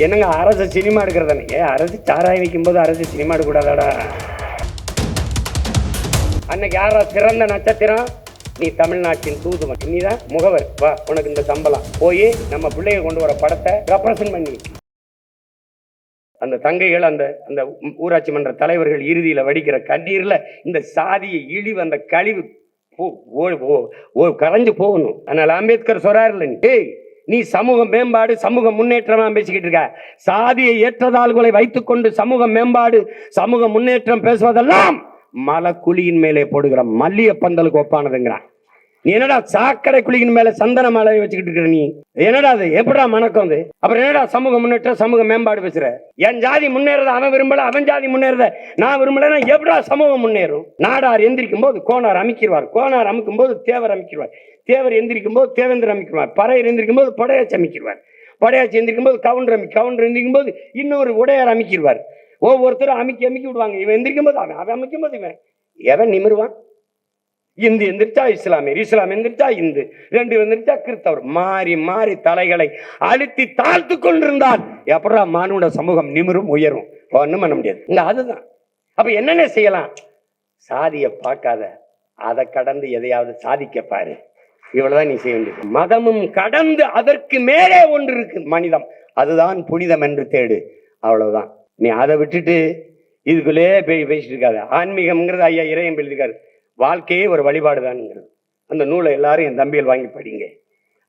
என்னங்க அரசு சினிமா எடுக்கிறதானே அரசு சாராயம் வைக்கும்போது அரசு சினிமா எடுக்கக்கூடாதாடா? அன்னைக்கு யாரா சிறந்த நட்சத்திரம்? நீ தமிழ்நாட்டின் தூதுவன் நீ தான் முகவர். வா உனக்கு இந்த சம்பளம். போய் நம்ம பிள்ளைய கொண்டு வர படத்தை ரெப்ரசன்ட் பண்ணி. அந்த தங்கைகள் அந்த அந்த ஊராட்சி மன்ற தலைவர்கள் இறுதியில் வடிக்கிற கண்ணீரில் இந்த சாதியை இழிவு அந்த கழிவு போ- ஓ- ஓ- கரைஞ்சு போகணும். அதனால் அம்பேத்கர் சொல்றாருல்ல நீ, நீ சமூக மேம்பாடு சமூக முன்னேற்றமா பேசிக்கிட்டு இருக்க. சாதியை ஏற்றதாள்களை வைத்துக்கொண்டு சமூக மேம்பாடு சமூக முன்னேற்றம் பேசுவதெல்லாம் மலக்குழியின் மேலே போடுகிற மல்லிய பந்தலுக்கு ஒப்பானதுங்கிறான். என்னடா சாக்கடை குளிக்கின் மேல சந்தன மாலை வச்சுக்கிட்டு இருக்கிற நீ? என்னடா அது? எப்படா மணக்கம் அது? அப்புறம் என்னடா சமூக முன்னேற்ற சமூக மேம்பாடு பேசுற? என் ஜாதி முன்னேறத அவன் விரும்பல அவன் ஜாதி முன்னேறத நான் விரும்பலன்னா எப்படா சமூகம் முன்னேறும்? நாடார் எந்திரிக்கும் போது கோனார் அமைக்கிறார். கோனார் அமைக்கும் போது தேவர் அமைக்கிறார். தேவர் எந்திரிக்கும் போது தேவேந்திர அமைக்கிறார். பறையர் எந்திரிக்கும் போது படையாச்சி அமைக்கிறார். படையாச்சி எந்திரிக்கும் போது கவுண்டர் அமி கவுண்டர் எந்திரிக்கும் போது இன்னொரு உடையார் அமைக்கிறார். ஒவ்வொருத்தரும் அமைக்கி அமைக்கி விடுவாங்க. இவன் எந்திரிக்கும் போது அவன் அவன் அமைக்கும் போது இவன். எவன் நிமிருவான்? இந்து எந்திரிச்சா இஸ்லாமியர் இஸ்லாம் எந்திரிச்சா இந்து ரெண்டு எந்திரிச்சா கிறிஸ்தவர். மாறி மாறி தலைகளை அழுத்தி தாழ்த்து கொண்டிருந்தால் எப்படா மானுட சமூகம் நிமிரும் உயரும்? ஒண்ணும் பண்ண முடியாது. இந்த அதுதான். அப்போ என்னென்ன செய்யலாம்? சாதியை பார்க்காத. அதை கடந்து எதையாவது சாதிக்க பாரு. இவ்வளவுதான் நீ செய்ய வேண்டியது. மதமும் கடந்து அதற்கு மேலே ஒன்று இருக்கு. மனிதம். அதுதான் புனிதம் என்று தேடு. அவ்வளவுதான். நீ அதை விட்டுட்டு இதுக்குள்ளே போய் பேசிட்டு இருக்காத. ஆன்மீகம்ங்கிறது ஐயா இறையம் எழுதிருக்காரு வாழ்க்கையே ஒரு வழிபாடு தானுங்கிறது. அந்த நூலை எல்லாரும் என் தம்பியில் வாங்கி படிங்க.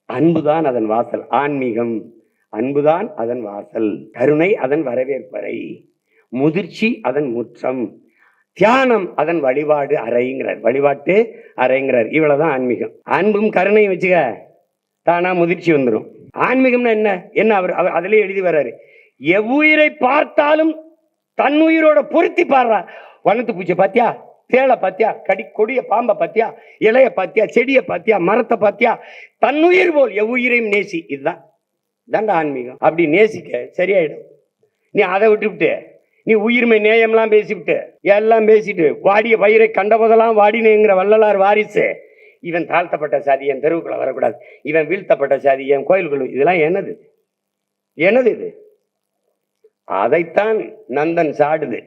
அன்புதான் அதன் வாசல் ஆன்மீகம். அன்புதான் அதன் வாசல் கருணை அதன் வரவேற்பறை. முதிர்ச்சி அதன் முற்றம். தியானம் அதன் வழிபாடு அறைங்கிறார். வழிபாட்டு அறைங்கிறார். இவ்வளவுதான் ஆன்மீகம். அன்பும் கருணையும் வச்சுக்க தானா முதிர்ச்சி வந்துடும் ஆன்மீகம்னா என்ன? என்ன அவர் அவர் அதிலே எழுதி வர்றாரு. எவ்வுயிரை பார்த்தாலும் தன்னுயிரோட பொருத்தி பாடுறா வனத்து பூச்சி பாத்தியா தேளை பாத்தியா கடி கொடிய பாம்பை பார்த்தியா இலைய பாத்தியா செடியை பார்த்தியா மரத்தை பார்த்தியா தன்னுயிர் போல் எவ்வுயிரையும் நேசி. இதுதான். இதாண்டா ஆன்மீகம். அப்படி நேசிக்க சரியாயிடும். நீ அதை விட்டுவிட்டு நீ உயிர்மை நேயம்லாம் பேசிவிட்டு எல்லாம் பேசிட்டு வாடிய பயிரை கண்டபோதெல்லாம் வாடினேங்கிற வள்ளலார் வாரிசு இவன் தாழ்த்தப்பட்ட சாதி என் தெருவுக்குள்ள வரக்கூடாது. இவன் வீழ்த்தப்பட்ட சாதி என் கோயிலுக்குள்ள இதெல்லாம் என்னது? என்னது இது? அதைத்தான் நந்தன் சாடுது.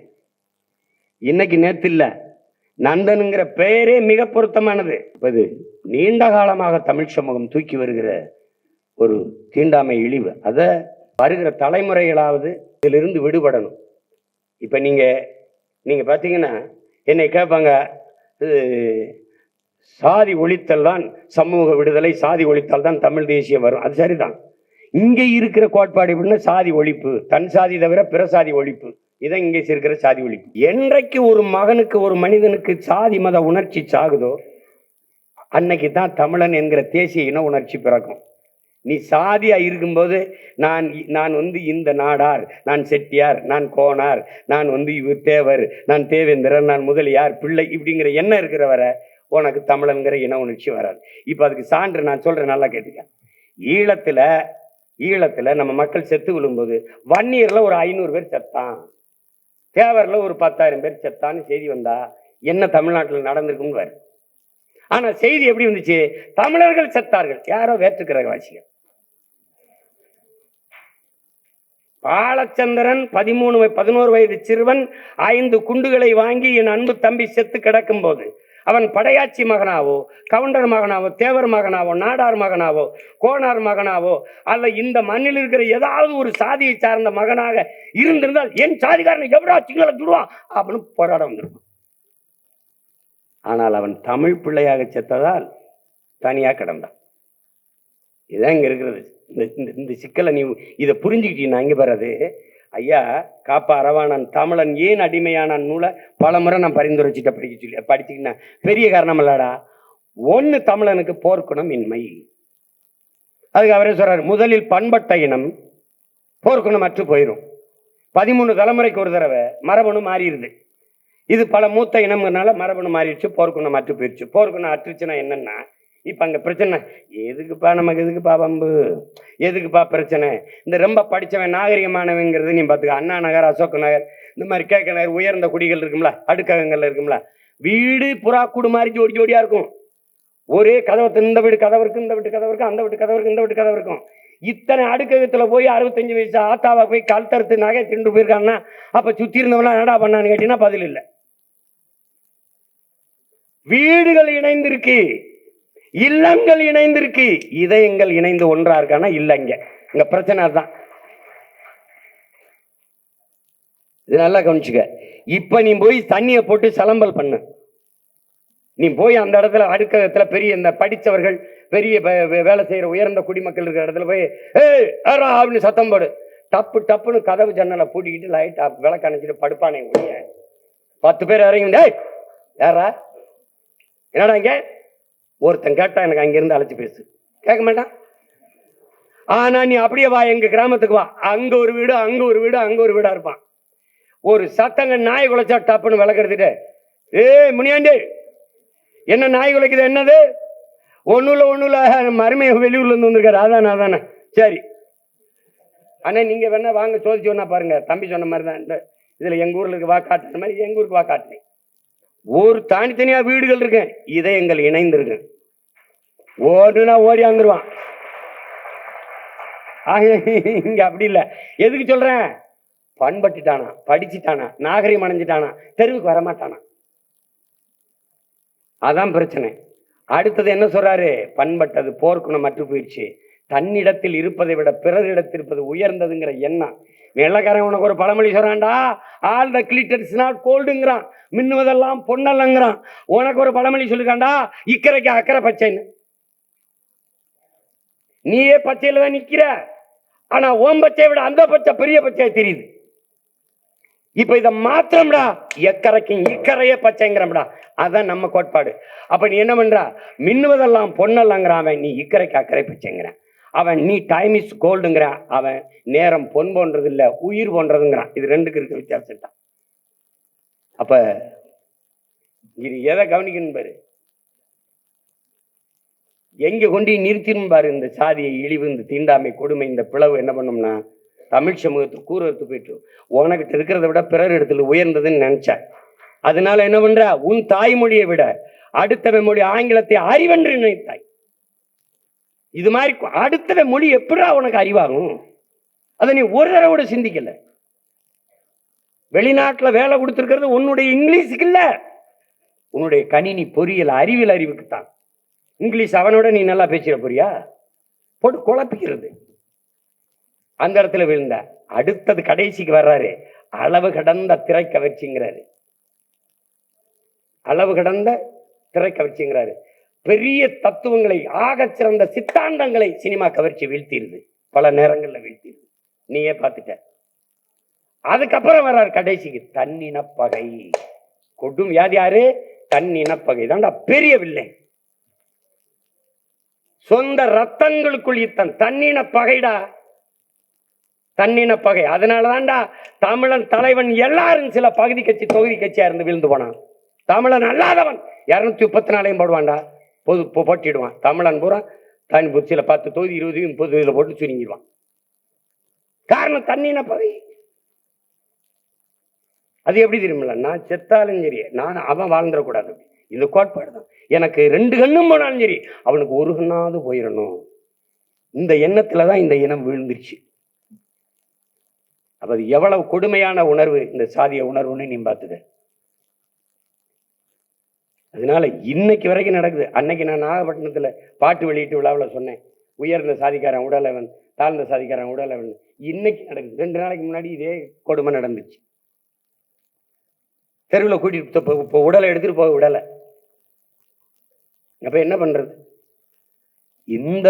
இன்னைக்கு நேத்து இல்லை. நந்தனுங்கிற பெயரே மிக பொருத்தமானது. இப்ப இது நீண்ட காலமாக தமிழ் சமூகம் தூக்கி வருகிற ஒரு தீண்டாமை இழிவு. அதை வருகிற தலைமுறைகளாவது இதிலிருந்து விடுபடணும். இப்போ நீங்கள் நீங்கள் பார்த்தீங்கன்னா என்னை கேட்பாங்க இது சாதி ஒழித்தல் தான் சமூக விடுதலை சாதி ஒழித்தால் தான் தமிழ் தேசியம் வரும். அது சரிதான். இங்கே இருக்கிற கோட்பாடு எப்படின்னா சாதி ஒழிப்பு தன் சாதி தவிர பிற சாதி ஒழிப்பு. இதை இங்கே இருக்கிற சாதி ஒழிப்பு என்றைக்கு ஒரு மகனுக்கு ஒரு மனிதனுக்கு சாதி மத உணர்ச்சி சாகுதோ அன்னைக்கு தான் தமிழன் என்கிற தேசிய இன உணர்ச்சி பிறக்கும். நீ சாதியாக இருக்கும்போது நான் நான் வந்து இந்த நாடார் நான் செட்டியார் நான் கோனார் நான் வந்து இவர் தேவர் நான் தேவேந்திரன் நான் முதலியார் பிள்ளை இப்படிங்கிற எண்ணம் இருக்கிற வர உனக்கு தமிழன்கிற இன உணர்ச்சி வராது. இப்போ அதுக்கு சான்று நான் சொல்கிறேன் நல்லா கேட்டுக்க. ஈழத்தில் ஈழத்தில் நம்ம மக்கள் செத்து விழும்போது வன்னியர்ல ஒரு ஐநூறு பேர் செத்தான். தேவர்ல ஒரு பத்தாயிரம் பேர் செத்தான்னு செய்தி வந்தா என்ன தமிழ்நாட்டில் நடந்திருக்கும்னு வரும் ஆனா செய்தி எப்படி வந்துச்சு? தமிழர்கள் செத்தார்கள். யாரோ வேற்றுக்கிற வாசிகள். பாலச்சந்திரன் பதிமூணு பதினோரு வயது சிறுவன் ஐந்து குண்டுகளை வாங்கி என் அன்பு தம்பி செத்து கிடக்கும் போது அவன் படையாச்சி மகனாவோ கவுண்டர் மகனாவோ தேவர் மகனாவோ நாடார் மகனாவோ கோனார் மகனாவோ அல்ல இந்த மண்ணில் இருக்கிற ஏதாவது ஒரு சாதியை சார்ந்த மகனாக இருந்திருந்தால் என் சாதிக்காரனை எவ்வளோ சிங்கள சுடுவான் அப்படின்னு போராட வந்திருப்பான். ஆனால் அவன் தமிழ் பிள்ளையாக செத்ததால் தனியாக கிடந்தான். இதான் இங்கே இருக்கிறது. இந்த இந்த- இந்த சிக்கலை நீ இதை புரிஞ்சுக்கிட்டீங்கன்னா இங்கே வர்றது ஐயா காப்பா அரவானன் தமிழன் ஏன் அடிமையான நூலை பல முறை நான் பரிந்துரைச்சிட்ட படிக்க சொல்லி படிச்சுக்கினா பெரிய காரணம் இல்லடா. ஒன்று தமிழனுக்கு போர்க்குணம் இன்மை. அதுக்கு அவரே சொல்கிறார் முதலில் பண்பட்ட இனம் போர்க்குணம் அற்று போயிடும் பதிமூணு தலைமுறைக்கு ஒரு தடவை மரபணு மாறிடுது. இது பல மூத்த இனம்னால மரபணு மாறிடுச்சு போர்க்குணம் அற்று போயிடுச்சு போர்க்குணம் அற்றுச்சுன்னா என்னன்னா இப்போ அங்கே பிரச்சனை. எதுக்குப்பா நமக்கு எதுக்குப்பா பம்பு எதுக்குப்பா பிரச்சனை? இந்த ரொம்ப படிச்சவன் நாகரிகமானவங்கிறது நீ பார்த்துக்க அண்ணா நகர் அசோக் நகர் இந்த மாதிரி கேட்க நகர் உயர்ந்த குடிகள் இருக்கும்ல அடுக்ககங்கள்ல இருக்கும்ல. வீடு புறா கூடு மாதிரி ஜோடி ஜோடியா இருக்கும். ஒரே கதவு இந்த வீடு கதவு இந்த வீட்டு கதவு அந்த வீட்டு கதவு இந்த வீட்டு கதவு இருக்கும் இத்தனை அடுக்ககத்தில் போய் அறுபத்தஞ்சு வயசு ஆத்தாவை போய் கல் தருத்து நகை திண்டு போயிருக்காங்கன்னா அப்போ சுற்றி இருந்தவனா என்னடா பண்ணான்னு கேட்டீங்கன்னா பதில் இல்லை. வீடுகள் இணைந்திருக்கு. இல்லங்கள் இணைந்திருக்கு. இதயங்கள் இணைந்து ஒன்றா இருக்கானா இல்ல இங்க. பிரச்சனை அதுதான். இது நல்லா கவனிச்சுக்க. இப்ப நீ போய் தண்ணியை போட்டு சலம்பல் பண்ணு. நீ போய் அந்த இடத்துல அடுக்கத்துல பெரிய இந்த படித்தவர்கள் பெரிய வே- வே- வேலை செய்யற உயர்ந்த குடிமக்கள் இருக்கிற இடத்துல போய் ஏய் ஏறா அப்படின்னு சத்தம் போடு. டப்பு டப்புன்னு கதவு ஜன்னலை பூட்டிக்கிட்டு லைட் விளக்கு அணைச்சிட்டு படுப்பானே பத்து பேர் இறங்கி ஏய் யாரா என்னடா இங்க? ஒருத்தன் கேட்டா எனக்கு அங்கிருந்து அழைச்சி பேசு. கேட்க மாட்டான்? ஆனா நீ அப்படியே வா எங்க கிராமத்துக்கு வா. அங்க ஒரு வீடு அங்க ஒரு வீடு அங்க ஒரு வீடா இருப்பான். ஒரு சத்தங்க நாய் குலைச்சா டப்புன்னு விளக்கெடுத்துட்டு ஏய் முனியாண்டி என்ன நாய் குலைக்குது? என்னது? ஒண்ணுல ஒண்ணுல மருமையை வெளியூர்ல இருந்து வந்திருக்காரு. அதானே அதானே சரி. அண்ணா நீங்க வேணா வாங்க. சோதிச்சு வேணா பாருங்க. தம்பி சொன்ன மாதிரி தான். இந்த இதுல எங்க ஊர்ல இருக்க வாக்காட்டுற மாதிரி எங்க ஊருக்கு வா ஒரு தனித்தனியா வீடுகள் இருக்கேன். இதை எங்கள் இணைந்திருக்கேன். ஓடுனா ஓடி வந்துருவான் ஆக இங்க அப்படி இல்லை. எதுக்கு சொல்றேன்? பண்பட்டுட்டானா படிச்சுட்டானா நாகரிகம் அடைஞ்சிட்டானா தெருவுக்கு வரமாட்டானா. அதான் பிரச்சனை. அடுத்தது என்ன சொல்றாரு? பண்பட்டது போர்க்குணம் மற்ற போயிடுச்சு. தன்னிடத்தில் இருப்பதை விட பிறரிடத்தில் இருப்பது உயர்ந்ததுங்கிற எண்ணம். வெள்ளக்காரன் உனக்கு ஒரு பழமொழி சொல்றான்டா ஆல் த கிளிட்டர்ஸ் நாட் கோல்டுங்கிறான் மின்னுவதெல்லாம் பொன்னல்லங்கிறான். உனக்கு ஒரு பழமொழி சொல்லிருக்காண்டா இக்கரைக்கு அக்கறை பச்சைன்னு. நீயே பச்சையில தான் நிக்கிற. ஆனா ஓம் பச்சையை விட அந்த பச்சை பெரிய பச்சையா தெரியுது. இப்ப இத மாத்திரம்டா எக்கரைக்கும் இக்கரையே பச்சைங்கிறம்டா. அதான் நம்ம கோட்பாடு. அப்ப நீ என்ன பண்றா? மின்னுவதெல்லாம் பொன்னல்லங்கிறான் அவன் நீ இக்கரைக்கு அக்கறை பச்சைங்கிறான் அவன் நீ டைம் இஸ் கோல்டுங்கிறான் அவன் நேரம் பொன் போன்றது இல்ல உயிர் போன்றதுங்கிறான் இது ரெண்டுக்கு இருக்க வித்தியாசம்டா. அப்ப இது எதை கவனிக்கணும் பாரு? எங்கே கொண்டு நிறுத்திடும் பாரு இந்த சாதியை இழிவு இந்த தீண்டாமை கொடுமை இந்த பிளவு என்ன பண்ணோம்னா தமிழ் சமூகத்துக்கு கூறுறது போயிட்டு உனக்கிட்ட இருக்கிறத விட பிறர் இடத்துல உயர்ந்ததுன்னு நினச்சேன். அதனால என்ன பண்ற? உன் தாய்மொழியை விட அடுத்தவன் மொழி ஆங்கிலத்தை அறிவென்று நினைத்தாய். இது மாதிரி கு- அடுத்தவன் மொழி எப்படா உனக்கு அறிவாகும்? அதை நீ ஒரு தடவை கூட சிந்திக்கல. வெளிநாட்டில் வேலை கொடுத்துருக்கிறது உன்னுடைய இங்கிலீஷுக்கு இல்லை. உன்னுடைய கணினி பொறியியல் அறிவியல் அறிவுக்கு தான் இங்கிலீஷ் அவனோட நீ நல்லா பேசிட போறியா? போட்டு குழப்பிக்கிறது. அந்த இடத்துல விழுந்த. அடுத்தது கடைசிக்கு வர்றாரு. அளவு கடந்த திரை கவர்ச்சிங்கிறாரு அளவு கடந்த திரை கவர்ச்சிங்கிறாரு பெரிய தத்துவங்களை ஆக சிறந்த சித்தாந்தங்களை சினிமா கவர்ச்சி வீழ்த்திடுது. பல நேரங்களில் வீழ்த்திடுது. நீயே பார்த்துட்ட. அதுக்கப்புறம் வர்றாரு கடைசிக்கு. தன்னினப்பகை. கொடும் வியாதி யாரு? தன்னினப்பகை. தான்டா பெரிய வில்லை சொந்த ரத்தங்களுக்குள் இத்தன் தன்னின பகைடா. தன்னின பகை. அதனால தான்டா தமிழன் தலைவன் எல்லாரும் சில பகுதி கட்சி தொகுதி கட்சியா இருந்து விழுந்து போனான். தமிழன் அல்லாதவன். இருநூத்தி முப்பத்தி நாலையும் போடுவான்டா. பொது போட்டிடுவான். தமிழன் பூரா தனி புச்சியில் பத்து தொகுதி இருபது முப்பது இதில் போட்டு சுருங்கிடுவான். காரணம் தண்ணின பகை. அது எப்படி தெரியுமில்ல? நான் செத்தாலும் சரி. நான் அவன் வாழ்ந்துடக்கூடாது. இந்த கோட்பாடு தான் எனக்கு ரெண்டு கண்ணும் போனாலும் சரி அவனுக்கு ஒரு கண்ணாவது போயிடணும் இந்த எண்ணத்துல தான் இந்த இனம் விழுந்துருச்சு. அப்ப அது எவ்வளவு கொடுமையான உணர்வு இந்த சாதிய உணர்வுன்னு நீ பார்த்துக்க. அதனால இன்னைக்கு வரைக்கும் நடக்குது. அன்னைக்கு நான் நாகப்பட்டினத்துல பாட்டு வெளியிட்டு விழாவில் சொன்னேன். உயர்ந்த சாதிக்காரன் உடலவன் தாழ்ந்த சாதிக்காரன் உடலவன். இன்னைக்கு நடக்குது. ரெண்டு நாளைக்கு முன்னாடி இதே கொடுமை நடந்துச்சு. தெருவில் கூட்டிட்டு இப்போ உடலை எடுத்துட்டு போக விடலை. அப்ப என்ன பண்றது? இந்த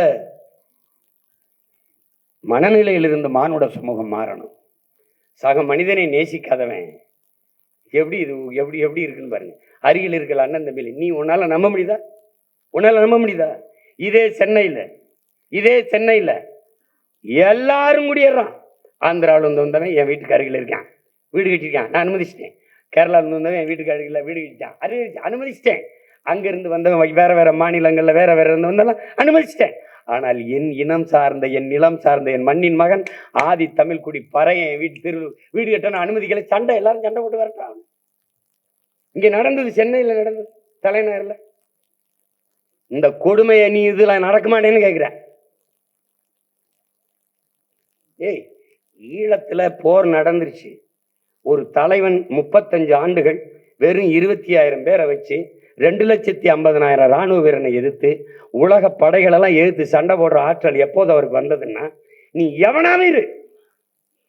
மனநிலையிலிருந்து மானுட சமூகம் மாறணும். சக மனிதனை நேசிக்காதவன். எப்படி இது எப்படி எப்படி இருக்குன்னு பாருங்க. அருகில் இருக்கல அண்ணன் தம்பியில் நீ உன்னால நம்ப முடியுதா? உன்னால நம்ப முடியுதா? இதே சென்னையில் இதே சென்னையில் எல்லாரும் குடியேறான். ஆந்திராவில் இருந்து வந்தவன் என் வீட்டுக்கு அருகில் இருக்கான். வீடு கட்டியிருக்கான். நான் அனுமதிச்சிட்டேன். கேரளாவில் இருந்து வந்தவன் என் வீட்டுக்கு அருகில் வீடு கட்டிட்டான். அது அனுமதிச்சிட்டேன். அங்கிருந்து வந்தவன் வேற வேற மாநிலங்கள்ல வேற வேற இருந்து வந்தெல்லாம் அனுமதிச்சிட்டேன். ஆனால் என் இனம் சார்ந்த என் நிலம் சார்ந்த என் மண்ணின் மகன் ஆதி தமிழ் குடி பறையன் வீட்டு திரு வீடு கட்டணும் அனுமதிக்கல. சண்டை எல்லாரும் சண்டை போட்டு வரட்டான் இங்கே நடந்தது சென்னையில் நடந்தது தலைநகரில். இந்த கொடுமையை நீ இதில் நடக்குமானேன்னு கேட்குறேன் ஏய் ஈழத்தில் போர் நடந்துருச்சு. ஒரு தலைவன் முப்பத்தஞ்சு ஆண்டுகள் வெறும் இருபத்தி ஆயிரம் பேரை வச்சு ரெண்டு லட்சத்தி ஐம்பதனாயிரம் ராணுவ வீரனை எதிர்த்து உலக படைகளெல்லாம் எதிர்த்து சண்டை போடுற ஆற்றல் எப்போது அவருக்கு வந்ததுன்னா நீ எவனாவே இரு.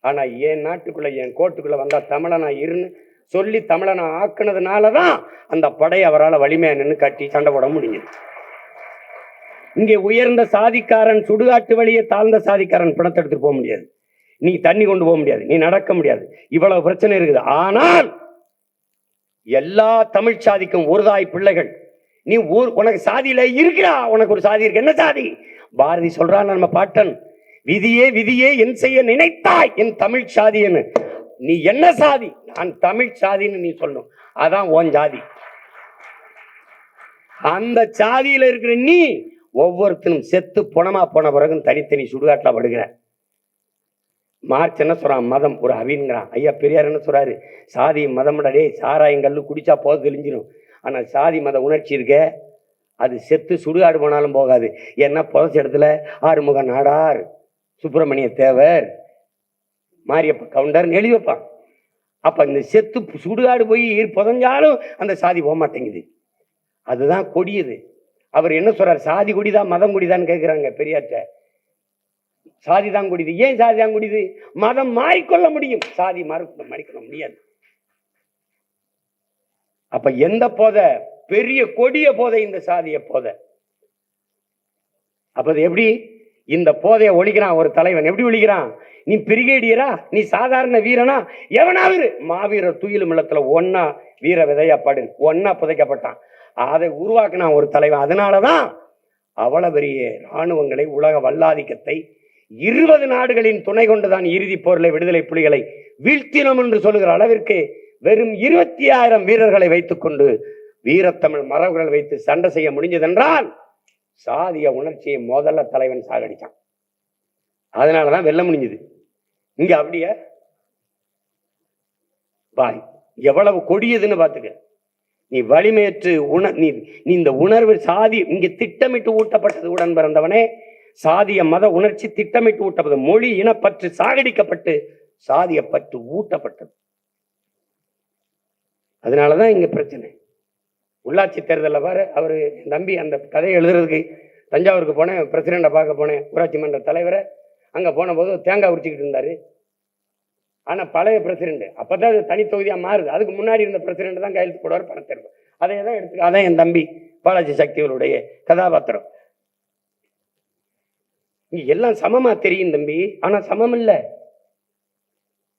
ஆனால் என் நாட்டுக்குள்ளே என் கோட்டுக்குள்ளே வந்தால் தமிழனா இருன்னு சொல்லி தமிழனை ஆக்குனதுனால தான் அந்த படை அவரால் வலிமையாக நின்று கட்டி சண்டை போட முடியுது இங்கே உயர்ந்த சாதிக்காரன் சுடுகாட்டு வழியே தாழ்ந்த சாதிக்காரன் பிணத்தை எடுத்துட்டு போக முடியாது. நீ தண்ணி கொண்டு போக முடியாது. நீ நடக்க முடியாது. இவ்வளவு பிரச்சனை இருக்குது. ஆனால் எல்லா தமிழ் சாதிக்கும் ஒரு தாய் பிள்ளைகள். நீ ஊர் உனக்கு சாதியில இருக்கிறா உனக்கு ஒரு சாதி இருக்கு. என்ன சாதி? பாரதி சொல்றான் நம்ம பாட்டன் விதியே விதியே என் செய்ய நினைத்தாய் என் தமிழ் சாதின்னு. நீ என்ன சாதி? நான் தமிழ் சாதின்னு நீ சொல்லணும். அதான் உன் ஜாதி. அந்த சாதியில இருக்கிற நீ ஒவ்வொருத்தனும் செத்து புணமா போன பிறகு தனித்தனி சுடுகாட்டில் படுகிற மார்ச் என்ன சொல்கிறான் மதம். ஒரு அவின்கிறான் ஐயா பெரியார் என்ன சொல்கிறாரு சாதி மதம்டா டேய் சாராயங்கல்லு குடித்தா போக தெளிஞ்சிடும் ஆனால் சாதி மத உணர்ச்சி இருக்க அது செத்து சுடுகாடு போனாலும் போகாது. ஏன்னா புதைச்ச இடத்துல ஆறுமுக நாடார் சுப்பிரமணிய தேவர் மாரியப்ப கவுண்டர்னு எழுதி வைப்பான். அப்போ இந்த செத்து சுடுகாடு போய் புதஞ்சாலும் அந்த சாதி போக மாட்டேங்குது அதுதான் கொடியது. அவர் என்ன சொல்கிறார் சாதி கொடிதான் மதம் கொடிதான்னு கேட்குறாங்க பெரியார்கிட்ட. சாதி தான் குடிது ஏன் சாதி தான் குடிது மதம் மாறிக்கொள்ள முடியும். சாதி மறு மாறிக்கொள்ள முடியாது. அப்ப எந்த போதை? பெரிய கொடிய போதை இந்த சாதிய போதை. அப்ப அது எப்படி? இந்த போதையை ஒழிக்கிறான் ஒரு தலைவன். எப்படி ஒழிக்கிறான்? நீ பிரிகேடியரா? நீ சாதாரண வீரனா? எவனாவது மாவீரர் துயிலும் இல்லத்துல ஒன்னா வீர விதையப்படு ஒன்னா புதைக்கப்பட்டான். அதை உருவாக்கினான் ஒரு தலைவன். அதனாலதான் அவ்வளவு பெரிய இராணுவங்களை உலக வல்லாதிக்கத்தை இருபது நாடுகளின் துணை கொண்டுதான் இறுதிப் போரில் விடுதலை புலிகளை வீழ்த்தினோம் என்று சொல்லுகிற அளவிற்கு வெறும் இருபத்தி ஆயிரம் வீரர்களை வைத்துக்கொண்டு வீரத்தமிழ் மரபுகள் வைத்து சண்டை செய்ய முடிஞ்சதென்றால் சாதிய உணர்ச்சியை முதல்ல தலைவன் சாகடிச்சான். அதனாலதான் வெல்ல முடிஞ்சது. இங்க அப்படியே பாய் எவ்வளவு கொடியதுன்னு பாத்துக்க நீ வலிமையற்று உண நீ நீ இந்த உணர்வு சாதி இங்க திட்டமிட்டு ஊட்டப்பட்டது உடன் பிறந்தவனே சாதிய மத உணர்ச்சி திட்டமிட்டு ஊட்டப்பட்டது. மொழி இனப்பற்று சாகடிக்கப்பட்டு சாதிய பற்று ஊட்டப்பட்டது. அதனாலதான் இங்க பிரச்சனை. உள்ளாட்சி தேர்தலில் பாரு அவர் நம்பி அந்த கதையை எழுதுறதுக்கு தஞ்சாவூருக்கு போனேன் பிரசிடண்ட்டை பார்க்க போனேன் ஊராட்சி மன்ற தலைவரை. அங்கே போன போது தேங்காய் உரிச்சிக்கிட்டு இருந்தார். ஆனால் பழைய பிரசிடெண்ட். அப்போ தான் அது தனி தொகுதியாக மாறுது. அதுக்கு முன்னாடி இருந்த பிரசிடெண்ட் தான் கையெழுத்து போடுவார் பணத்தை எடுப்பார் அதை தான் எடுத்து அதான் என் தம்பி பாலாஜி சக்திகளுடைய கதாபாத்திரம். எல்லாம் சமமா தெரியும் தம்பி. ஆனா சமம் இல்லை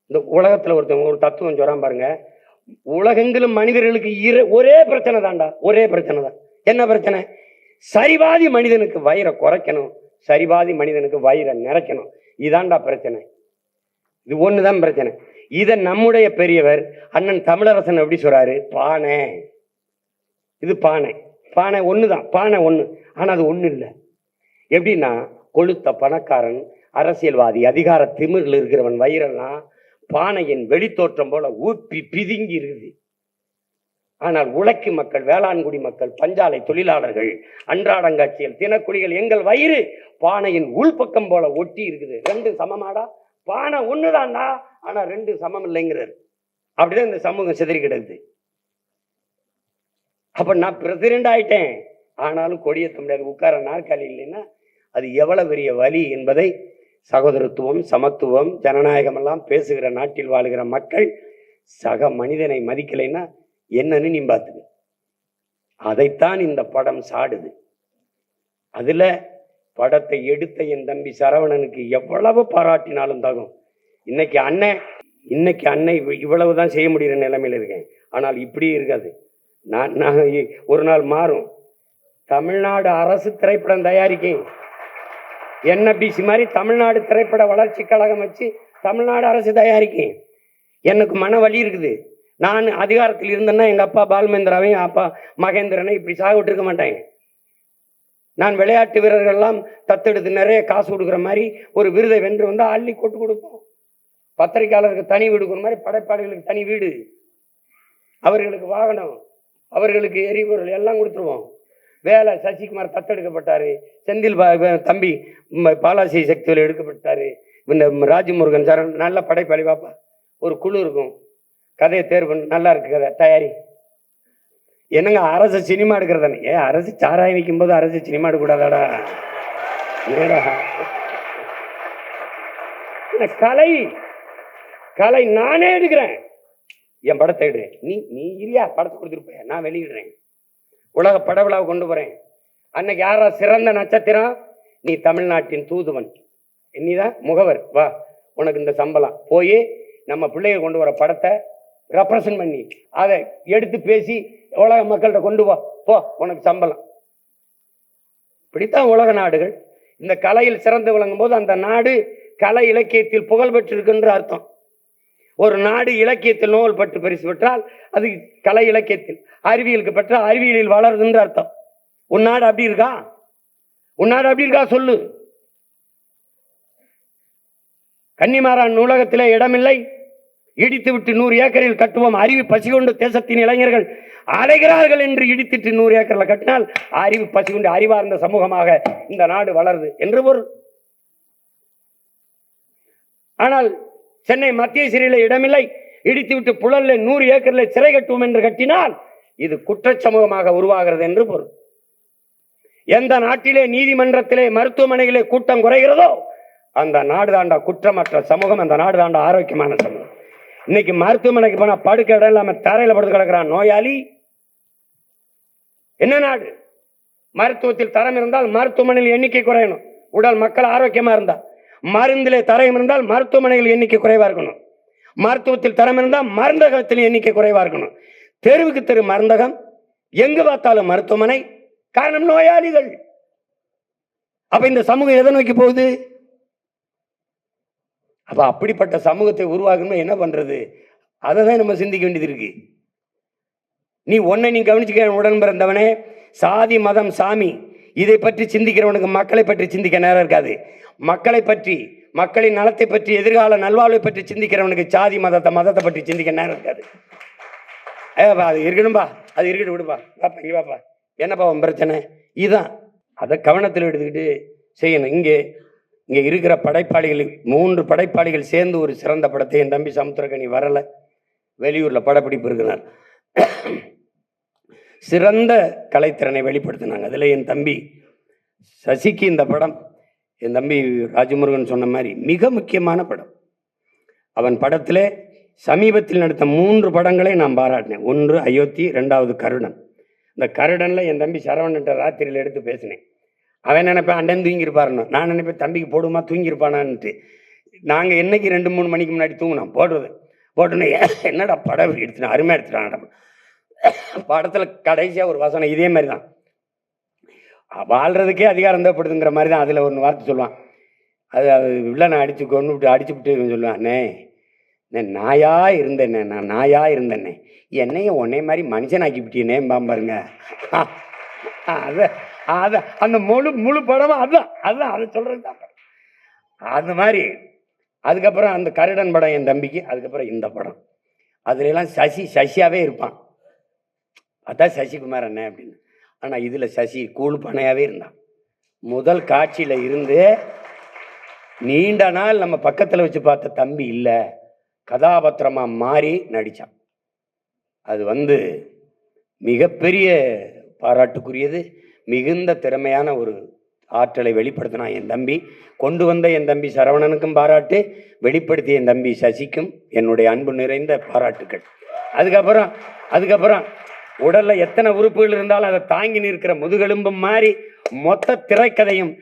இந்த உலகத்துல ஒருத்தவங்க ஒரு தத்துவம் சொல்றான் பாருங்க. உலகெங்கிலும் மனிதர்களுக்கு இரு ஒரே பிரச்சனை தான்டா. ஒரே பிரச்சனை தான். என்ன பிரச்சனை? சரிவாதி மனிதனுக்கு வயிறை குறைக்கணும். சரிவாதி மனிதனுக்கு வயிறை நிறைக்கணும். இதான்டா பிரச்சனை. இது ஒண்ணுதான் பிரச்சனை. இதை நம்முடைய பெரியவர் அண்ணன் தமிழரசன் எப்படி சொல்றாரு? பானை. இது பானை. பானை ஒண்ணுதான். பானை ஒண்ணு. ஆனா அது ஒண்ணு இல்லை எப்படின்னா கொளுத்த பணக்காரன் அரசியல்வாதி அதிகார திமிரில் இருக்கிறவன் வயிறெல்லாம் பானையின் வெளித்தோற்றம் போல ஊப்பி பிதுங்கி இருக்குது ஆனால் உழைக்கு மக்கள் வேளாண்குடி மக்கள் பஞ்சாலை தொழிலாளர்கள் அன்றாடங்காட்சியல் தினக்குடிகள் எங்கள் வயிறு பானையின் உள்பக்கம் போல ஒட்டி இருக்குது. ரெண்டு சமமாடா? பானை ஒண்ணுதான்டா? ஆனா ரெண்டு சமம் இல்லைங்கிறார். அப்படிதான் இந்த சமூகம் சிதறி கிடக்குது. அப்ப நான் பிரசிடென்ட் ஆயிட்டேன் ஆனாலும் கொடியேற்ற முடியாது உட்கார நாற்காலி இல்லைன்னா அது எவ்வளவு பெரிய வலி என்பதை சகோதரத்துவம் சமத்துவம் ஜனநாயகம் எல்லாம் பேசுகிற நாட்டில் வாழுகிற மக்கள் சக மனிதனை மதிக்கலைன்னா என்னன்னு நீ பார்த்துக்க. அதைத்தான் இந்த படம் சாடுது. அதுல படத்தை எடுத்த என் தம்பி சரவணனுக்கு எவ்வளவு பாராட்டினாலும் தகும். இன்னைக்கு அண்ணன் இன்னைக்கு அண்ணன் இவ்வளவு இவ்வளவுதான் செய்ய முடிகிற நிலைமையில் இருக்கேன். ஆனால் இப்படி இருக்காது. நான் நான் இ- ஒரு நாள் மாறும். தமிழ்நாடு அரசு திரைப்படம் தயாரிக்கேன். என்எபிசி மாதிரி தமிழ்நாடு திரைப்பட வளர்ச்சி கழகம் வச்சு தமிழ்நாடு அரசு தயாரிக்கும் எனக்கு மன வலி இருக்குது. நான் அதிகாரத்தில் இருந்தேன்னா எங்கள் அப்பா பால்மேந்திராவையும் அப்பா மகேந்திரனை இப்படி சாக விட்டுருக்க மாட்டேன். நான் விளையாட்டு வீரர்கள்லாம் தத்தெடுத்து நிறைய காசு கொடுக்குற மாதிரி ஒரு விருதை வென்று வந்தால் அள்ளி கொட்டு கொடுப்போம். பத்திரிக்கையாளருக்கு தனி வீடு கொடுக்குற மாதிரி படைப்பாளிகளுக்கு தனி வீடு. அவர்களுக்கு வாகனம் அவர்களுக்கு எரிபொருள் எல்லாம் கொடுத்துருவோம். வேலை சசிகுமார் தத்தெடுக்கப்பட்டாரு. செந்தில் பா- தம்பி பாலாசி சக்தியில் எடுக்கப்பட்டாரு. இந்த ராஜமுருகன் சார் நல்ல படைப்பாளி பாப்பா ஒரு குழு இருக்கும். கதையை தேர்வு நல்லா இருக்கு கதை தயாரி. என்னங்க அரசு சினிமா எடுக்கிறதானே ஏ அரசு சாராயம் வைக்கும் போது அரசு சினிமா எடுக்கக்கூடாதாடா? என்ன கலை? கலை நானே எடுக்கிறேன். என் படத்தை எடு. நீ நீ இல்லையா? படத்தை கொடுத்துருப்ப நான் வெளியிடுறேன். உலக படவிழாவை கொண்டு போறேன். அன்னைக்கு யாரா சிறந்த நட்சத்திரம்? நீ தமிழ்நாட்டின் தூதுவன். நீதான் முகவர். வா உனக்கு இந்த சம்பளம். போய் நம்ம பிள்ளைய கொண்டு வர படத்தை ரெப்ரசன்ட் பண்ணி அதை எடுத்து பேசி உலக மக்கள்கிட்ட கொண்டு வா. போ உனக்கு சம்பளம். இப்படித்தான் உலக நாடுகள். இந்த கலையில் சிறந்து விளங்கும் போது அந்த நாடு கலை இலக்கியத்தில் புகழ் பெற்றிருக்குன்ற அர்த்தம். ஒரு நாடு இலக்கியத்தில் நோல் பட்டு பரிசு பெற்றால் அது கலை இலக்கியத்தில். அறிவியலுக்கு பெற்றால் அறிவியலில் வளருதுன்ற அர்த்தம். உன் நாடு அப்படி இருக்கா? உன் நாடு அப்படி இருக்கா சொல்லு. கன்னிமாரான் நூலகத்திலே இடமில்லை. இடித்து விட்டு நூறு ஏக்கரில் கட்டுவோம். அறிவு பசி கொண்டு தேசத்தின் இளைஞர்கள் அலைகிறார்கள் என்று இடித்துட்டு நூறு ஏக்கரில் கட்டினால் அறிவு பசி கொண்டு அறிவார்ந்த சமூகமாக இந்த நாடு வளருது. என்று பொருள். ஆனால் சென்னை மத்திய சிறையில் இடமில்லை. இடித்து விட்டு புழல்ல நூறு ஏக்கரில் சிறை கட்டுவோம் என்று கட்டினால் இது குற்ற சமூகமாக உருவாகிறது என்று பொருள். எந்த நாட்டிலே நீதிமன்றத்திலே மருத்துவமனைகளே கூட்டம் குறைகிறதோ அந்த நாடு தாண்டா குற்றமற்ற சமூகம் அந்த நாடு தாண்டா ஆரோக்கியமான சமூகம். இன்னைக்கு மருத்துவமனைக்கு போனா படுக்க இடம் இல்லாம தரையில படுத்து கிடக்கிறான் நோயாளி. என்ன நாடு? மருத்துவத்தில் தரம் இருந்தால் மருத்துவமனையில் எண்ணிக்கை குறையணும். உடல் மக்கள் ஆரோக்கியமா இருந்தா. மருந்திலே தரம் இருந்தால் மருத்துவமனையில் எண்ணிக்கை குறைவாக இருக்கணும். மருத்துவத்தில் தரம் இருந்தால் மருந்தகத்தில் எண்ணிக்கை குறைவாக இருக்கணும். தெருவுக்கு தெரு மருந்தகம் எங்கு பார்த்தாலும் மருத்துவமனை காரணம் நோயாளிகள். அப்ப இந்த சமூகம் எதை நோக்கி போகுது? அப்ப அப்படிப்பட்ட சமூகத்தை உருவாக்கணும் என்ன பண்றது? அதை தான் நம்ம சிந்திக்க வேண்டியது இருக்கு. நீ ஒன்னை நீ கவனிச்சுக்க உடன் பிறந்தவனே சாதி மதம் சாமி இதை பற்றி சிந்திக்கிறவனுக்கு மக்களை பற்றி சிந்திக்க நேரம் இருக்காது. மக்களை பற்றி மக்களின் நலத்தை பற்றி எதிர்கால நல்வாழ்வை பற்றி சிந்திக்கிறவனுக்கு சாதி மதத்தை மதத்தை பற்றி சிந்திக்க நேரம் இருக்காது. ஏப்பா அது இருக்கணும்பா அது இருக்கட்டும் விடுப்பா வாப்பா இங்கே வாப்பா. என்னப்பா உன் பிரச்சனை? இதுதான் அதை கவனத்தில் எடுத்துக்கிட்டு செய்யணும். இங்கே இங்கே இருக்கிற படைப்பாளிகள் மூன்று படைப்பாளிகள் சேர்ந்து ஒரு சிறந்த படத்தை என் தம்பி சமுத்திரகனி வரலை. வெளியூரில் படப்பிடிப்பு இருக்கிறார். சிறந்த கலைத்திறனை வெளிப்படுத்தினாங்க. அதில் என் தம்பி சசிக்கு இந்த படம் என் தம்பி ராஜமுருகன் சொன்ன மாதிரி மிக முக்கியமான படம். அவன் படத்தில் சமீபத்தில் நடித்த மூன்று படங்களை நான் பாராட்டினேன். ஒன்று அயோத்தி ரெண்டாவது கருடன். இந்த கருடனில் என் தம்பி சரவணன்ட்ட ராத்திரியில் எடுத்து பேசினேன். அவன் நினைப்பேன் அண்டன் தூங்கியிருப்பாருன்னு. நான் நினைப்பேன் தம்பிக்கு போடுமா தூங்கியிருப்பானான்ட்டு. நாங்கள் என்னைக்கு ரெண்டு மூணு மணிக்கு முன்னாடி தூங்கினோம். போடுறது. போட்டோன்னே என்னடா படம் இப்படி எடுத்துனா? அருமையாக எடுத்துட்டான் படத்தில் கடைசியாக ஒரு வசனம் இதே மாதிரி தான் வாழ்கிறதுக்கே அதிகாரம் தேவைப்படுதுங்கிற மாதிரி தான் அதில் ஒன்று வார்த்தை சொல்லுவான். அது அது விட நான் அடித்து கொண்டு விட்டு அடிச்சு விட்டு சொல்லுவேன். அண்ணே நான் நாயா இருந்தேனே நான் நாயா இருந்தேனே. என்னையும் உன்னே மாதிரி மனுஷனாக்கி விட்டியனே பாருங்க. அது அது அந்த முழு முழு படமும் அதுதான். அதுதான் அதை சொல்கிறது தான் அது மாதிரி அதுக்கப்புறம் அந்த கருடன் படம் என் தம்பிக்கு அதுக்கப்புறம் இந்த படம். அதுலலாம் சசி சசியாவே இருப்பான். அதான் சசிகுமார் அண்ணன் அப்படின்னு. ஆனால் இதில் சசி கூழ் பனையாகவே இருந்தான். முதல் காட்சியில் இருந்து நீண்ட நாள் நம்ம பக்கத்தில் வச்சு பார்த்த தம்பி இல்லை கதாபாத்திரமாக மாறி நடித்தான் அது வந்து மிகப்பெரிய பாராட்டுக்குரியது மிகுந்த திறமையான ஒரு ஆற்றலை வெளிப்படுத்தினான் என் தம்பி. கொண்டு வந்த என் தம்பி சரவணனுக்கும் பாராட்டு வெளிப்படுத்திய என் தம்பி சசிக்கும் என்னுடைய அன்பு நிறைந்த பாராட்டுக்கள். அதுக்கப்புறம் அதுக்கப்புறம் உடல்ல எத்தனை உறுப்புகள் இருந்தாலும் அதை தாங்கி நிற்கிற முதுகெலும்பும் மாதிரி மொத்த திரைக்கதையும்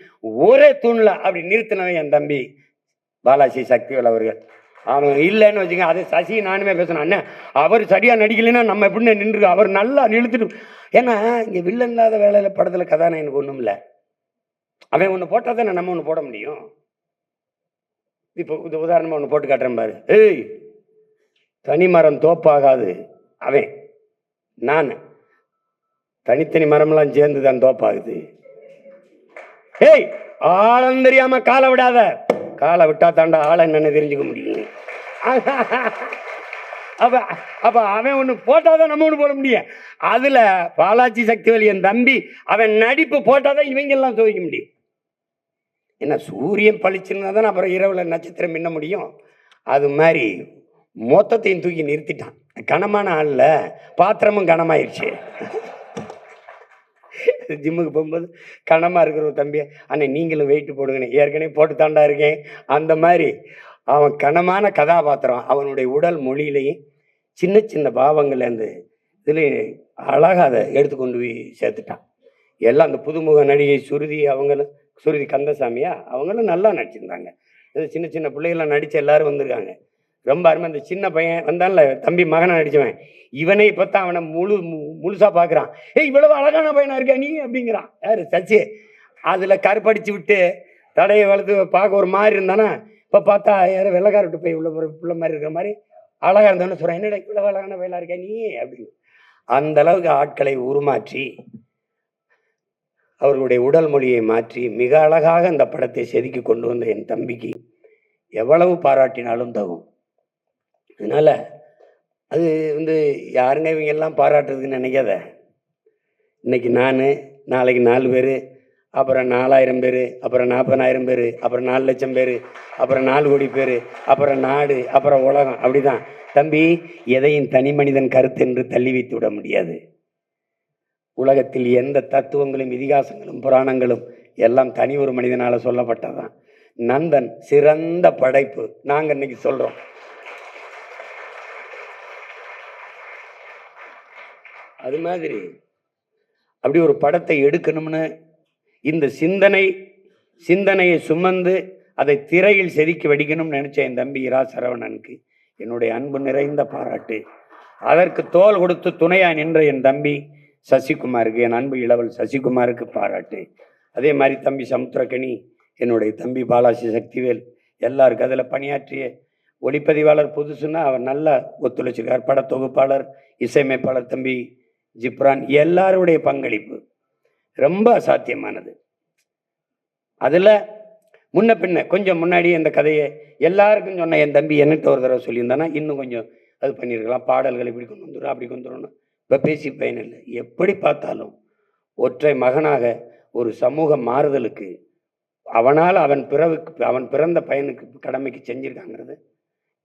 ஒரே தூண்ல அப்படி நிறுத்தினவன் என் தம்பி பாலாஜி சக்திவேல் அவர்கள். அவன் இல்லைன்னு வச்சுங்க அதை சசி நானுமே பேசணும். அண்ணன் அவர் சரியா நடிக்கலைன்னா நம்ம எப்படின்னு நின்று அவர் நல்லா நிறுத்திட்டு ஏன்னா இங்க வில்லன் இல்லாத வேலையில படத்துல கதாநாயகனுக்கு ஒண்ணும் இல்லை. அவன் ஒன்று போட்டால் தானே நம்ம ஒன்று போட முடியும்? இப்போ இது உதாரணமாக ஒன்று போட்டு காட்டுறேன் பாரு. ஏய் தனிமரம் தோப்பாகாது. அவன் நான் தனித்தனி மரம்லாம் சேர்ந்து தான் தோப்பாகுது ஏய் ஆழம் தெரியாம காலை விடாத. காலை விட்டா தாண்டா ஆளை என்னன்னு தெரிஞ்சுக்க முடியும். அப்ப அப்ப அவன் ஒண்ணு போட்டாதான் நம்ம ஒண்ணு போட முடியும். அதுல பாலாஜி சக்திவேல் என் தம்பி அவன் நடிப்பு போட்டாதான் இவங்க எல்லாம் துவைக்க முடியும். என்ன சூரியன் பளிச்சுன்னா தானே அப்புறம் இரவுல நட்சத்திரம் மின்ன முடியும். அது மாதிரி மொத்தத்தையும் தூக்கி நிறுத்திட்டான். கனமான ஆளில் பாத்திரமும் கனமாயிருச்சு. ஜிம்முக்கு போகும்போது கனமாக இருக்கிற ஒரு தம்பி அண்ணே நீங்களும் வெயிட்டு போடுங்கண்ணே. ஏற்கனவே போட்டு தாண்டா இருக்கேன். அந்த மாதிரி அவன் கனமான கதாபாத்திரம் அவனுடைய உடல் மொழியிலையும் சின்ன சின்ன பாவங்கள்லேருந்து இதில் அழகாக அதை எடுத்து கொண்டு போய் சேர்த்துட்டான். எல்லாம் அந்த புதுமுக நடிகை சுருதி அவங்களும் சுருதி கந்தசாமியா அவங்களும் நல்லா நடிச்சிருந்தாங்க. சின்ன சின்ன பிள்ளைகள்லாம் நடித்து எல்லோரும் வந்திருக்காங்க. ரொம்ப அருமை. அந்த சின்ன பையன் வந்தான்ல தம்பி மகனை நடிச்சவன். இவனே இப்போ தான் அவனை முழு மு- பார்க்குறான் ஏய் இவ்வளவு அழகான பையனாக இருக்கா நீ? அப்படிங்கிறான். யாரு? சச்சி அதில் கருப்படிச்சு விட்டு தடையை வளர்த்து பார்க்க ஒரு மாதிரி இருந்தானா? இப்போ பார்த்தா யாரோ வெள்ளக்கார விட்டு போய் உள்ள பிள்ளை மாதிரி இருக்கிற மாதிரி அழகாக இருந்தவன சொல்கிறேன் என்னடா இவ்வளவு அழகான பையனாக இருக்கா நீ? அப்படின்னு. அந்த அளவுக்கு ஆட்களை உருமாற்றி அவர்களுடைய உடல் மொழியை மாற்றி மிக அழகாக அந்த படத்தை செதுக்கி கொண்டு வந்த என் தம்பிக்கு எவ்வளவு பாராட்டினாலும் தகும். அதனால் அது வந்து யாருங்க இவங்க எல்லாம் பாராட்டுறதுன்னு நினைக்காத. இன்றைக்கி நான் நாளைக்கு நாலு பேர் அப்புறம் நாலாயிரம் பேர் அப்புறம் நாற்பதாயிரம் பேர் அப்புறம் நாலு லட்சம் பேர் அப்புறம் நாலு கோடி பேர் அப்புறம் நாடு அப்புறம் உலகம் அப்படிதான். தம்பி எதையும் தனி மனிதன் கருத்து என்று தள்ளி வைத்து விட முடியாது. உலகத்தில் எந்த தத்துவங்களும் இதிகாசங்களும் புராணங்களும் எல்லாம் தனி ஒரு மனிதனால் சொல்லப்பட்டதுதான். நந்தன் சிறந்த படைப்பு நாங்கள் இன்னைக்கு சொல்கிறோம் அது மாதிரி அப்படி ஒரு படத்தை எடுக்கணும்னு இந்த சிந்தனை சிந்தனையை சுமந்து அதை திரையில் செதுக்கி வடிக்கணும்னு நினச்ச என் தம்பி இரா சரவணனுக்கு என்னுடைய அன்பு நிறைந்த பாராட்டு. அதற்கு தோல் கொடுத்து துணையா நின்ற என் தம்பி சசிகுமாருக்கு என் அன்பு இளவல் சசிகுமாருக்கு பாராட்டு. அதே மாதிரி தம்பி சமுத்திரக்கணி என்னுடைய தம்பி பாலாஜி சக்திவேல் எல்லாருக்கும் அதில் பணியாற்றிய ஒளிப்பதிவாளர் புதுசுன்னா அவர் நல்லா ஒத்துழைச்சிருக்கார். பட தொகுப்பாளர் இசையமைப்பாளர் தம்பி ஜிப்ரான் எல்லாருடைய பங்களிப்பு ரொம்ப அசாத்தியமானது. அதில் முன்ன பின்ன கொஞ்சம் முன்னாடி இந்த கதையை எல்லாருக்கும் சொன்ன என் தம்பி என்னட்டு ஒரு தடவை சொல்லியிருந்தானா இன்னும் கொஞ்சம் அது பண்ணியிருக்கலாம். பாடல்கள் இப்படி கொண்டு வந்துடும் அப்படி கொண்டு வரணும் இப்போ பேசி பயன் இல்லை. எப்படி பார்த்தாலும் ஒற்றை மகனாக ஒரு சமூக மாறுதலுக்கு அவனால் அவன் பிறவுக்கு அவன் பிறந்த பையனுக்கு கடமைக்கு செஞ்சிருக்காங்கிறது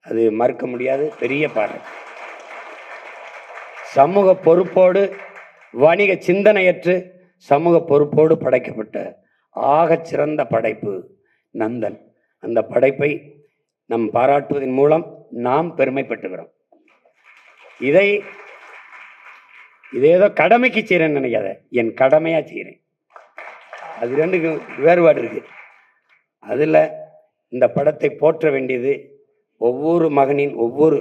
அது மறுக்க முடியாது பெரிய பாடல். சமூக பொறுப்போடு வணிக சிந்தனையற்று சமூக பொறுப்போடு படைக்கப்பட்ட ஆகச் சிறந்த படைப்பு நந்தன். அந்த படைப்பை நம் பாராட்டுவதன் மூலம் நாம் பெருமைப்பட்டுகிறோம் இதை இதேதோ கடமைக்கு செய்கிறேன்னு நினைக்காத. என் கடமையாக செய்கிறேன் அது ரெண்டுக்கும் வேறுபாடு இருக்கு. அதில் இந்த படத்தை போற்ற வேண்டியது ஒவ்வொரு மகனின் ஒவ்வொரு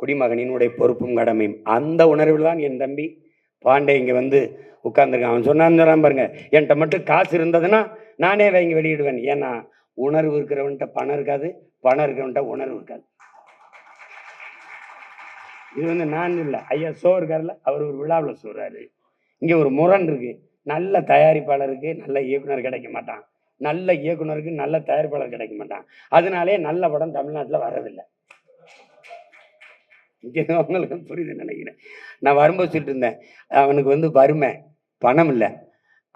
குடிமகனினுடைய பொறுப்பும் கடமையும். அந்த உணர்வில் தான் என் தம்பி பாண்டே இங்கே வந்து உட்கார்ந்துருக்கான். அவன் சொன்னான்னு சொன்னான் பாருங்க என்கிட்ட மட்டும் காசு இருந்ததுன்னா நானே வாங்கி வெளியிடுவேன். ஏன்னா உணர்வு இருக்கிறவன்கிட்ட பணம் இருக்காது பணம் இருக்கிறவன்கிட்ட உணர்வு இருக்காது. இது வந்து நான் இல்லை ஐயா சோ இருக்கார்ல அவர் ஒரு விழாவில் சொல்கிறாரு இங்கே ஒரு முரண் இருக்கு. நல்ல தயாரிப்பாளருக்கு நல்ல இயக்குனர் கிடைக்க மாட்டான். நல்ல இயக்குனருக்கு நல்ல தயாரிப்பாளர் கிடைக்க மாட்டான். அதனாலே நல்ல படம் தமிழ்நாட்டில் வர்றதில்லை உங்களுக்கு புரியுதுன்னு நினைக்கிறேன். நான் வரும்போது சொல்லிட்டு இருந்தேன் அவனுக்கு வந்து வறுமை பணம் இல்லை.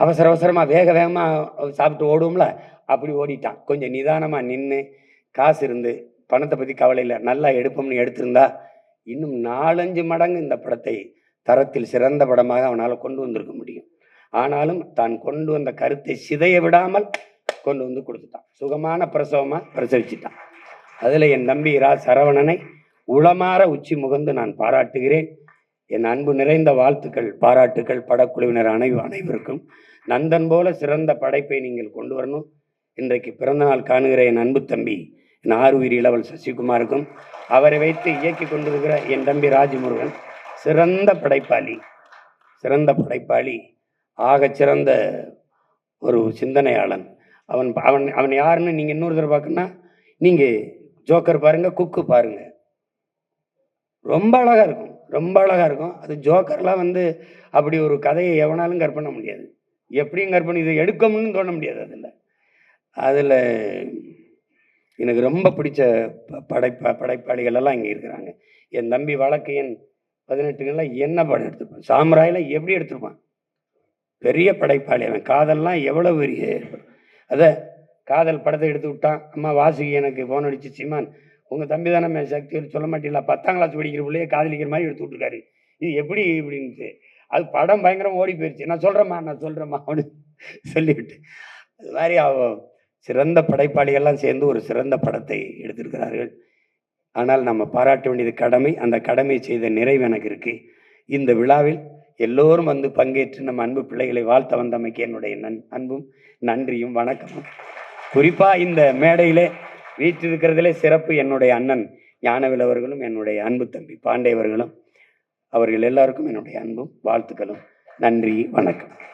அவசர அவசரமாக வேக வேகமாக சாப்பிட்டு ஓடுவோம்ல அப்படி ஓடிட்டான். கொஞ்சம் நிதானமாக நின்று காசு இருந்து பணத்தை பற்றி கவலை இல்லை நல்லா எடுப்போம்னு எடுத்திருந்தா இன்னும் நாலஞ்சு மடங்கு இந்த படத்தை தரத்தில் சிறந்த படமாக அவனால் கொண்டு வந்திருக்க முடியும். ஆனாலும் தான் கொண்டு வந்த கருத்தை சிதைய விடாமல் கொண்டு வந்து கொடுத்துட்டான். சுகமான பிரசவமாக பிரசவிச்சிட்டான். அதில் என் தம்பி ரா சரவணனை உளமாற உச்சி முகந்து நான் பாராட்டுகிறேன். என் அன்பு நிறைந்த வாழ்த்துக்கள் பாராட்டுக்கள் படக்குழுவினர் அனை அனைவருக்கும். நந்தன் போல சிறந்த படைப்பை நீங்கள் கொண்டு வரணும். இன்றைக்கு பிறந்தநாள் காணுகிற என் அன்பு தம்பி என் ஆறுயிர் இளவல் சசிகுமாருக்கும் அவரை வைத்து இயக்கி கொண்டிருக்கிற என் தம்பி ராஜமுருகன் சிறந்த படைப்பாளி சிறந்த படைப்பாளி ஆகச் சிறந்த ஒரு சிந்தனையாளன். அவன் அவன் அவன் யாருன்னு நீங்கள் இன்னொரு தடவை பார்க்கணும்னா நீங்கள் ஜோக்கர் பாருங்கள் குக்கு பாருங்கள் ரொம்ப அழகாக இருக்கும். ரொம்ப அழகாக இருக்கும். அது ஜோக்கர்லாம் வந்து அப்படி ஒரு கதையை எவனாலும் கற்பனை முடியாது. எப்படியும் கற்பனை இதை எடுக்கணும்னு தோண முடியாது அதில். அதில் எனக்கு ரொம்ப பிடிச்ச ப- படைப்பா படைப்பாளிகள் எல்லாம் இங்கே இருக்கிறாங்க. என் தம்பி வழக்கு என் பதினெட்டுக்கெல்லாம் என்ன படம் எடுத்திருப்பான்? சாமுராயில் எப்படி எடுத்திருப்பான்? பெரிய படைப்பாளி அவன். காதல்லாம் எவ்வளோ பெரிய அதை காதல் படத்தை எடுத்து விட்டான். அம்மா வாசுகி எனக்கு ஃபோன் அடிச்சு சீமான் உங்கள் தம்பி தானே சக்தி சொல்ல மாட்டீங்களா? பத்தாம் கிளாஸ் படிக்கிற பிள்ளைய காதலிக்கிற மாதிரி எடுத்து விட்டுருக்காரு. இது எப்படி இப்படின்ட்டு. அது படம் பயங்கரம் ஓடி போயிடுச்சு நான் சொல்கிறேம்மா நான் சொல்கிறேம்மா அப்படின்னு சொல்லிவிட்டு. அது மாதிரி அவ சிறந்த படைப்பாளிகள்லாம் சேர்ந்து ஒரு சிறந்த படத்தை எடுத்திருக்கிறார்கள். ஆனால் நம்ம பாராட்ட வேண்டியது கடமை. அந்த கடமை செய்த நிறைவு எனக்கு இருக்கு. இந்த விழாவில் எல்லோரும் வந்து பங்கேற்று நம்ம அன்பு பிள்ளைகளை வாழ்த்த வந்தமைக்கு என்னுடைய நன் அன்பும் நன்றியும் வணக்கமும். குறிப்பாக இந்த மேடையிலே வீற்றிருக்கிறதிலே சிறப்பு என்னுடைய அண்ணன் ஞானவிலவர்களும் என்னுடைய அன்பு தம்பி பாண்டியவர்களும் அவர்கள் எல்லாருக்கும் என்னுடைய அன்பும் வாழ்த்துக்களும். நன்றி வணக்கம்.